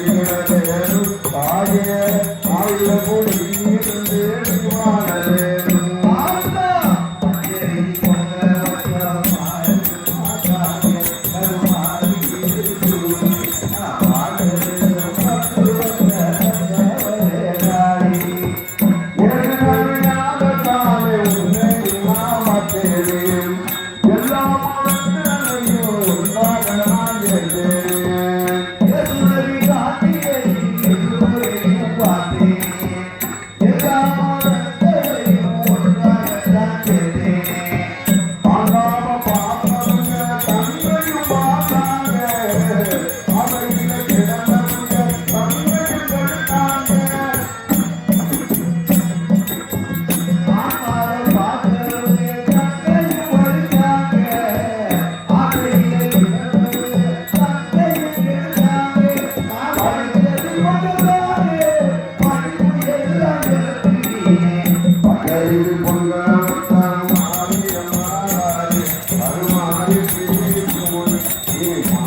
சொல்லுகிறது தாயே ஆயுத கூடி Here we.